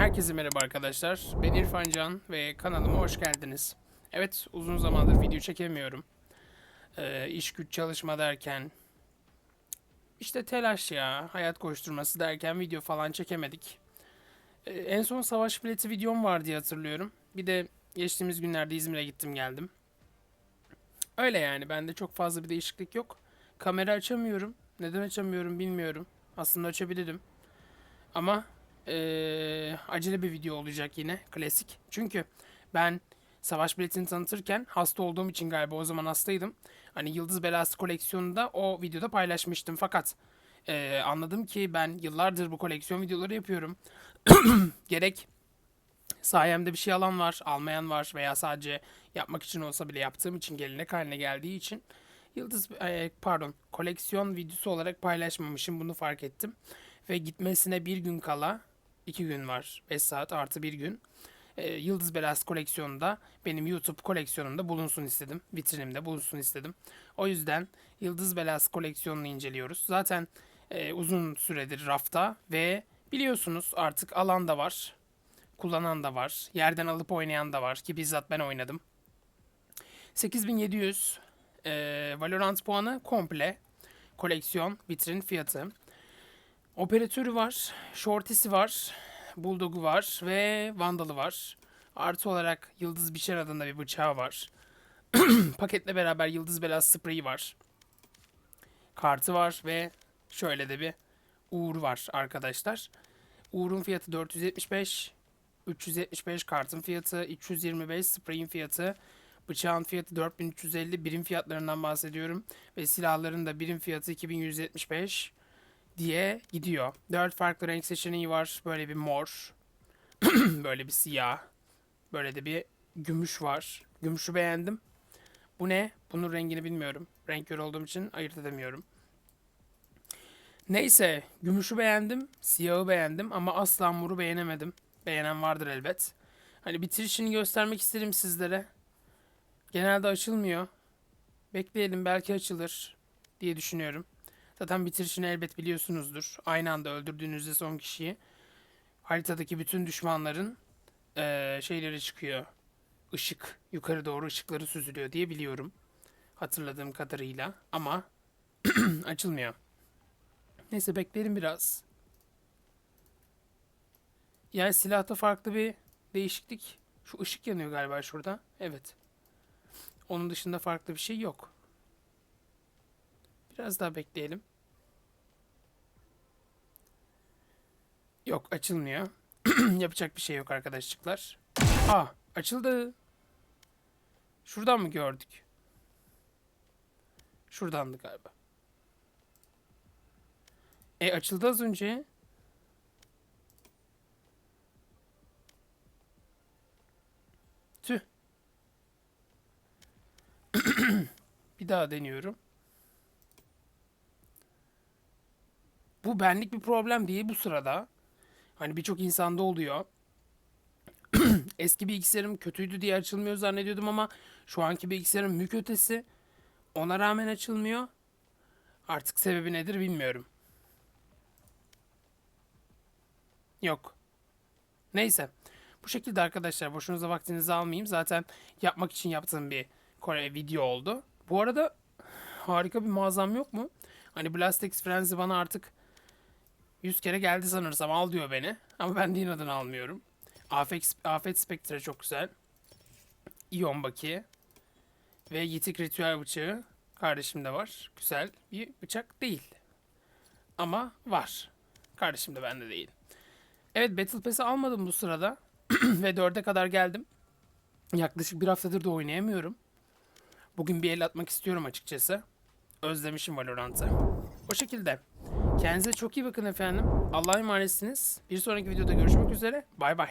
Herkese merhaba arkadaşlar. Ben İrfan Can ve kanalıma hoş geldiniz. Evet uzun zamandır video çekemiyorum. Ee, iş güç çalışma derken işte telaş ya hayat koşturması derken video falan çekemedik. Ee, en son savaş bileti videom var diye hatırlıyorum. Bir de geçtiğimiz günlerde İzmir'e gittim geldim. Öyle yani bende çok fazla bir değişiklik yok. Kamera açamıyorum. Neden açamıyorum bilmiyorum. Aslında açabilirim. Ama eee, acele bir video olacak yine. Klasik. Çünkü ben savaş biletini tanıtırken hasta olduğum için galiba o zaman hastaydım. Hani Yıldız Belası koleksiyonunda o videoda paylaşmıştım. Fakat eee, anladım ki ben yıllardır bu koleksiyon videoları yapıyorum. Gerek sayemde bir şey alan var, almayan var veya sadece yapmak için olsa bile yaptığım için gelenek haline geldiği için Yıldız eee, pardon koleksiyon videosu olarak paylaşmamışım bunu fark ettim. Ve gitmesine bir gün kala, iki gün var, 5 saat artı bir gün. e, Yıldız Belası koleksiyonunda benim YouTube koleksiyonumda bulunsun istedim. Vitrinimde bulunsun istedim. O yüzden Yıldız Belası koleksiyonunu inceliyoruz. Zaten e, uzun süredir rafta ve biliyorsunuz artık alan da var. Kullanan da var. Yerden alıp oynayan da var ki bizzat ben oynadım. 8700 e, Valorant puanı komple koleksiyon vitrin fiyatı. Operatörü var, Shorty'si var, Bulldog'u var ve Vandal'ı var. Artı olarak Yıldız Biçer adında bir bıçağı var. Paketle beraber Yıldız Belası spreyi var. Kartı var ve şöyle de bir Uğur var arkadaşlar. Uğur'un fiyatı 475, 375 kartın fiyatı, 325 spreyin fiyatı, bıçağın fiyatı 4350 birim fiyatlarından bahsediyorum. Ve silahların da birim fiyatı 2175 diye gidiyor. Dört farklı renk seçeneği var. Böyle bir mor, böyle bir siyah, böyle de bir gümüş var. Gümüşü beğendim. Bu ne? Bunun rengini bilmiyorum. Renk körü olduğum için ayırt edemiyorum. Neyse, gümüşü beğendim, siyahı beğendim ama asla moru beğenemedim. Beğenen vardır elbet. Hani bitirişini göstermek isterim sizlere. Genelde açılmıyor. Bekleyelim belki açılır diye düşünüyorum. Zaten bitirişini elbet biliyorsunuzdur. Aynı anda öldürdüğünüzde son kişiyi haritadaki bütün düşmanların eee, şeyleri çıkıyor. Işık yukarı doğru ışıkları süzülüyor diye biliyorum. Hatırladığım kadarıyla ama açılmıyor. Neyse bekleyelim biraz. Yani silahta farklı bir değişiklik. Şu ışık yanıyor galiba şurada. Evet. Onun dışında farklı bir şey yok. Biraz daha bekleyelim. Yok açılmıyor. Yapacak bir şey yok arkadaşlıklar. Aa açıldı. Şuradan mı gördük? Şuradandı galiba. E açıldı az önce. Tüh. bir daha deniyorum. Bu benlik bir problem değil bu sırada. Hani birçok insanda oluyor. Eski bilgisayarım kötüydü diye açılmıyor zannediyordum ama şu anki bilgisayarım mük ötesi. Ona rağmen açılmıyor. Artık sebebi nedir bilmiyorum. Yok. Neyse. Bu şekilde arkadaşlar boşunuza vaktinizi almayayım. Zaten yapmak için yaptığım bir Kore video oldu. Bu arada harika bir mağazam yok mu? Hani Blastex Frenzy bana artık 100 kere geldi sanırsam al diyor beni. Ama ben de inadını almıyorum. Afet, Afet Spectre çok güzel. İyon Baki. Ve Yitik Ritüel bıçağı kardeşimde var. Güzel bir bıçak değil. Ama var. Kardeşim de bende değil. Evet Battle Pass'i almadım bu sırada. Ve 4'e kadar geldim. Yaklaşık bir haftadır da oynayamıyorum. Bugün bir el atmak istiyorum açıkçası. Özlemişim Valorant'ı. O şekilde. Kendinize çok iyi bakın efendim. Allah'a emanetsiniz. Bir sonraki videoda görüşmek üzere. Bay bay.